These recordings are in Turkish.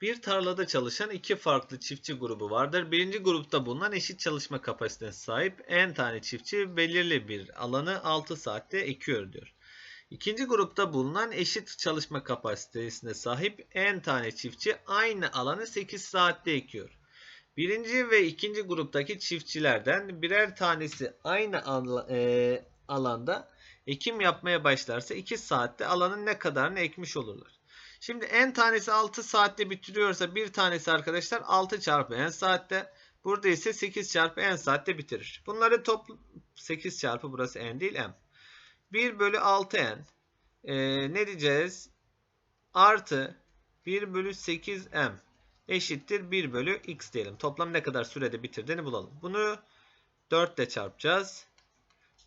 Bir tarlada çalışan iki farklı çiftçi grubu vardır. Birinci grupta bulunan eşit çalışma kapasitesine sahip n tane çiftçi belirli bir alanı 6 saatte ekiyor diyor. İkinci grupta bulunan eşit çalışma kapasitesine sahip n tane çiftçi aynı alanı 8 saatte ekiyor. Birinci ve ikinci gruptaki çiftçilerden birer tanesi aynı e, alanda ekim yapmaya başlarsa 2 saatte alanın ne kadarını ekmiş olurlar. Şimdi n tanesi 6 saatte bitiriyorsa bir tanesi arkadaşlar 6 çarpı n saatte. Burada ise 8 çarpı n saatte bitirir. Bunları topl 8 çarpı burası n değil m. 1 bölü 6 n. Ee, ne diyeceğiz? Artı 1 bölü 8 m eşittir 1 bölü x diyelim. Toplam ne kadar sürede bitirdiğini bulalım. Bunu 4 ile çarpacağız.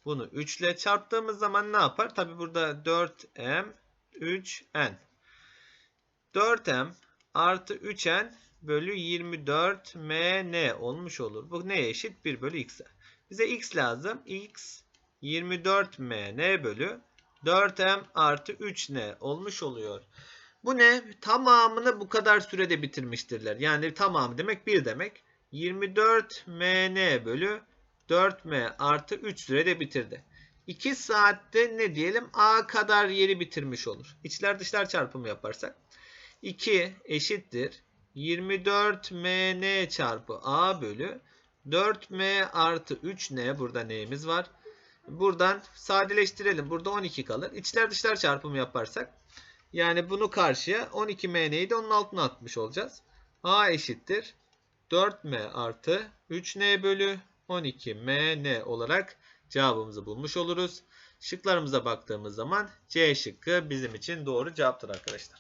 Bunu 3 ile çarptığımız zaman ne yapar? Tabi burada 4m 3n. 4m artı 3n bölü 24 mn olmuş olur. Bu neye eşit? 1 bölü x'e. Bize x lazım. x 24 mn bölü 4m artı 3n olmuş oluyor. Bu ne? Tamamını bu kadar sürede bitirmiştirler. Yani tamamı demek 1 demek. 24 mn bölü 4m artı 3 sürede bitirdi. 2 saatte ne diyelim? A kadar yeri bitirmiş olur. İçler dışlar çarpımı yaparsak. 2 eşittir. 24 mn çarpı a bölü 4m artı 3n burada neyimiz var? Buradan sadeleştirelim. Burada 12 kalır. İçler dışlar çarpımı yaparsak yani bunu karşıya 12 mn'yi de onun altına atmış olacağız. a eşittir. 4m artı 3n bölü 12 mn olarak cevabımızı bulmuş oluruz. Şıklarımıza baktığımız zaman C şıkkı bizim için doğru cevaptır arkadaşlar.